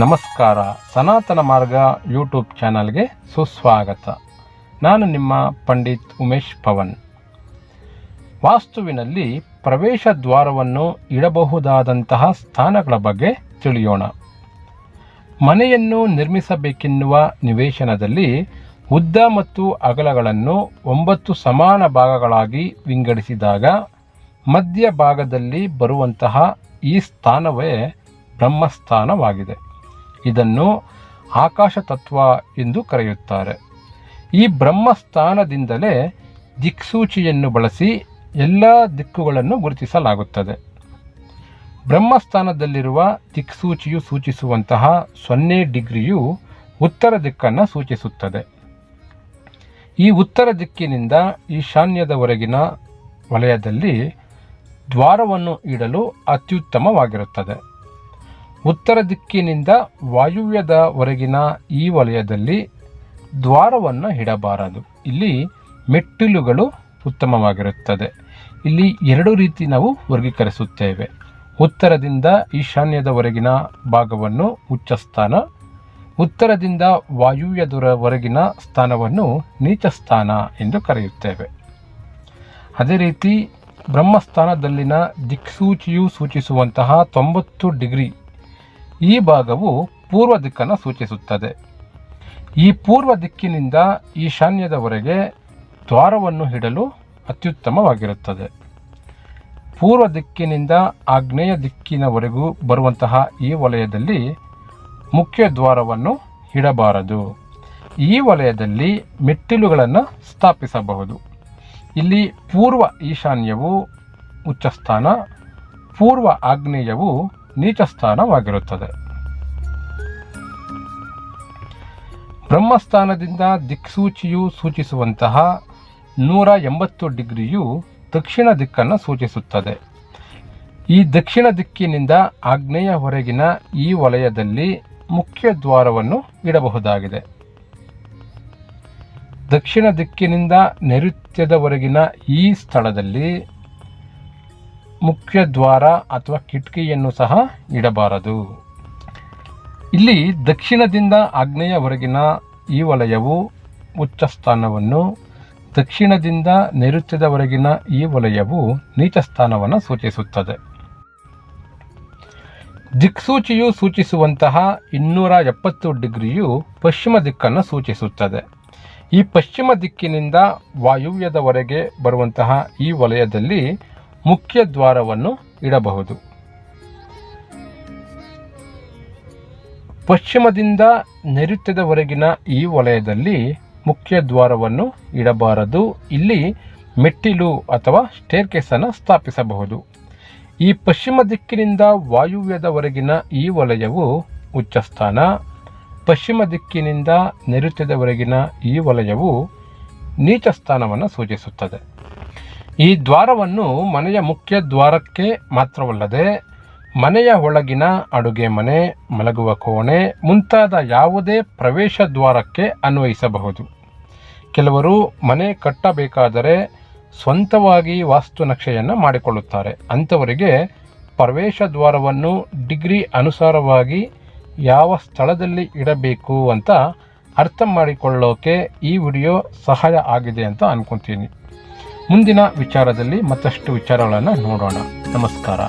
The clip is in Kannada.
ನಮಸ್ಕಾರ. ಸನಾತನ ಮಾರ್ಗ ಯೂಟ್ಯೂಬ್ ಚಾನಲ್ಗೆ ಸುಸ್ವಾಗತ. ನಾನು ನಿಮ್ಮ ಪಂಡಿತ್ ಉಮೇಶ್ ಪವನ್. ವಾಸ್ತುವಿನಲ್ಲಿ ಪ್ರವೇಶ ದ್ವಾರವನ್ನು ಇಡಬಹುದಾದಂತಹ ಸ್ಥಾನಗಳ ಬಗ್ಗೆ ತಿಳಿಯೋಣ. ಮನೆಯನ್ನು ನಿರ್ಮಿಸಬೇಕೆನ್ನುವ ನಿವೇಶನದಲ್ಲಿ ಉದ್ದ ಮತ್ತು ಅಗಲಗಳನ್ನು ಒಂಬತ್ತು ಸಮಾನ ಭಾಗಗಳಾಗಿ ವಿಂಗಡಿಸಿದಾಗ ಮಧ್ಯ ಭಾಗದಲ್ಲಿ ಬರುವಂತಹ ಈ ಸ್ಥಾನವೇ ಬ್ರಹ್ಮಸ್ಥಾನವಾಗಿದೆ. ಇದನ್ನು ಆಕಾಶ ತತ್ವ ಎಂದು ಕರೆಯುತ್ತಾರೆ. ಈ ಬ್ರಹ್ಮಸ್ಥಾನದಿಂದಲೇ ದಿಕ್ಸೂಚಿಯನ್ನು ಬಳಸಿ ಎಲ್ಲ ದಿಕ್ಕುಗಳನ್ನು ಗುರುತಿಸಲಾಗುತ್ತದೆ. ಬ್ರಹ್ಮಸ್ಥಾನದಲ್ಲಿರುವ ದಿಕ್ಸೂಚಿಯು ಸೂಚಿಸುವಂತಹ ಸೊನ್ನೆ ಡಿಗ್ರಿಯು ಉತ್ತರ ದಿಕ್ಕನ್ನು ಸೂಚಿಸುತ್ತದೆ. ಈ ಉತ್ತರ ದಿಕ್ಕಿನಿಂದ ಈಶಾನ್ಯದವರೆಗಿನ ವಲಯದಲ್ಲಿ ದ್ವಾರವನ್ನು ಇಡಲು ಅತ್ಯುತ್ತಮವಾಗಿರುತ್ತದೆ. ಉತ್ತರ ದಿಕ್ಕಿನಿಂದ ವಾಯುವ್ಯದವರೆಗಿನ ಈ ವಲಯದಲ್ಲಿ ದ್ವಾರವನ್ನು ಇಡಬಾರದು. ಇಲ್ಲಿ ಮೆಟ್ಟಿಲುಗಳು ಉತ್ತಮವಾಗಿರುತ್ತದೆ. ಇಲ್ಲಿ ಎರಡು ರೀತಿ ನಾವು ವರ್ಗೀಕರಿಸುತ್ತೇವೆ. ಉತ್ತರದಿಂದ ಈಶಾನ್ಯದವರೆಗಿನ ಭಾಗವನ್ನು ಉಚ್ಚ ಸ್ಥಾನ, ಉತ್ತರದಿಂದ ವಾಯುವ್ಯದವರೆಗಿನ ಸ್ಥಾನವನ್ನು ನೀಚ ಸ್ಥಾನ ಎಂದು ಕರೆಯುತ್ತೇವೆ. ಅದೇ ರೀತಿ ಬ್ರಹ್ಮಸ್ಥಾನದಲ್ಲಿನ ದಿಕ್ಸೂಚಿಯು ಸೂಚಿಸುವಂತಹ ತೊಂಬತ್ತು ಡಿಗ್ರಿ ಈ ಭಾಗವು ಪೂರ್ವ ದಿಕ್ಕನ್ನು ಸೂಚಿಸುತ್ತದೆ. ಈ ಪೂರ್ವ ದಿಕ್ಕಿನಿಂದ ಈಶಾನ್ಯದವರೆಗೆ ದ್ವಾರವನ್ನು ಹಿಡಲು ಅತ್ಯುತ್ತಮವಾಗಿರುತ್ತದೆ. ಪೂರ್ವ ದಿಕ್ಕಿನಿಂದ ಆಗ್ನೇಯ ದಿಕ್ಕಿನವರೆಗೂ ಬರುವಂತಹ ಈ ವಲಯದಲ್ಲಿ ಮುಖ್ಯ ದ್ವಾರವನ್ನು ಇಡಬಾರದು ಈ ವಲಯದಲ್ಲಿ ಮೆಟ್ಟಿಲುಗಳನ್ನು ಸ್ಥಾಪಿಸಬಹುದು. ಇಲ್ಲಿ ಪೂರ್ವ ಈಶಾನ್ಯವು ಉಚ್ಚಸ್ಥಾನ, ಪೂರ್ವ ಆಗ್ನೇಯವು ನೀಚ ಸ್ಥಾನವಾಗಿರುತ್ತದೆ ಬ್ರಹ್ಮಸ್ಥಾನದಿಂದ ದಿಕ್ಸೂಚಿಯು ಸೂಚಿಸುವಂತಹ ನೂರ ಎಂಬತ್ತು ಡಿಗ್ರಿಯು ದಕ್ಷಿಣ ದಿಕ್ಕನ್ನು ಸೂಚಿಸುತ್ತದೆ. ಈ ದಕ್ಷಿಣ ದಿಕ್ಕಿನಿಂದ ಆಗ್ನೇಯವರೆಗಿನ ಈ ವಲಯದಲ್ಲಿ ಮುಖ್ಯ ದ್ವಾರವನ್ನು ಇಡಬಹುದಾಗಿದೆ. ದಕ್ಷಿಣ ದಿಕ್ಕಿನಿಂದ ನೈಋತ್ಯದವರೆಗಿನ ಈ ಸ್ಥಳದಲ್ಲಿ ಮುಖ್ಯ ದ್ವಾರ ಅಥವಾ ಕಿಟಕಿಯನ್ನು ಸಹ ಇಡಬಾರದು. ಇಲ್ಲಿ ದಕ್ಷಿಣದಿಂದ ಆಗ್ನೇಯವರೆಗಿನ ಈ ವಲಯವು ಉಚ್ಚ ಸ್ಥಾನವನ್ನು, ದಕ್ಷಿಣದಿಂದ ನೈಋತ್ಯದವರೆಗಿನ ಈ ವಲಯವು ನೀಚ ಸ್ಥಾನವನ್ನು ಸೂಚಿಸುತ್ತದೆ. ದಿಕ್ಸೂಚಿಯು ಸೂಚಿಸುವಂತಹ ಇನ್ನೂರ ಎಪ್ಪತ್ತು ಡಿಗ್ರಿಯು ಪಶ್ಚಿಮ ದಿಕ್ಕನ್ನು ಸೂಚಿಸುತ್ತದೆ. ಈ ಪಶ್ಚಿಮ ದಿಕ್ಕಿನಿಂದ ವಾಯುವ್ಯದವರೆಗೆ ಬರುವಂತಹ ಈ ವಲಯದಲ್ಲಿ ಮುಖ್ಯ ದ್ವಾರವನ್ನು ಇಡಬಹುದು. ಪಶ್ಚಿಮದಿಂದ ನೈಋತ್ಯದವರೆಗಿನ ಈ ವಲಯದಲ್ಲಿ ಮುಖ್ಯ ದ್ವಾರವನ್ನು ಇಡಬಾರದು. ಇಲ್ಲಿ ಮೆಟ್ಟಿಲು ಅಥವಾ ಸ್ಟೇರ್ಕೇಸನ್ನು ಸ್ಥಾಪಿಸಬಹುದು. ಈ ಪಶ್ಚಿಮ ದಿಕ್ಕಿನಿಂದ ವಾಯುವ್ಯದವರೆಗಿನ ಈ ವಲಯವು ಉಚ್ಚಸ್ಥಾನ ಪಶ್ಚಿಮ ದಿಕ್ಕಿನಿಂದ ನೈಋತ್ಯದವರೆಗಿನ ಈ ವಲಯವು ನೀಚ ಸ್ಥಾನವನ್ನು ಸೂಚಿಸುತ್ತದೆ. ಈ ದ್ವಾರವನ್ನು ಮನೆಯ ಮುಖ್ಯ ದ್ವಾರಕ್ಕೆ ಮಾತ್ರವಲ್ಲದೆ ಮನೆಯ ಒಳಗಿನ ಅಡುಗೆ ಮನೆ, ಮಲಗುವ ಕೋಣೆ ಮುಂತಾದ ಯಾವುದೇ ಪ್ರವೇಶ ದ್ವಾರಕ್ಕೆ ಅನ್ವಯಿಸಬಹುದು. ಕೆಲವರು ಮನೆ ಕಟ್ಟಬೇಕಾದರೆ ಸ್ವಂತವಾಗಿ ವಾಸ್ತು ನಕ್ಷೆಯನ್ನು ಮಾಡಿಕೊಳ್ಳುತ್ತಾರೆ. ಅಂಥವರಿಗೆ ಪ್ರವೇಶ ದ್ವಾರವನ್ನು ಡಿಗ್ರಿ ಅನುಸಾರವಾಗಿ ಯಾವ ಸ್ಥಳದಲ್ಲಿ ಇಡಬೇಕು ಅಂತ ಅರ್ಥ ಮಾಡಿಕೊಳ್ಳೋಕೆ ಈ ವಿಡಿಯೋ ಸಹಾಯ ಆಗಿದೆ ಅಂತ ಅನ್ಕೊತೀನಿ. ಮುಂದಿನ ವಿಚಾರದಲ್ಲಿ ಮತ್ತಷ್ಟು ವಿಚಾರಗಳನ್ನು ನೋಡೋಣ. ನಮಸ್ಕಾರ.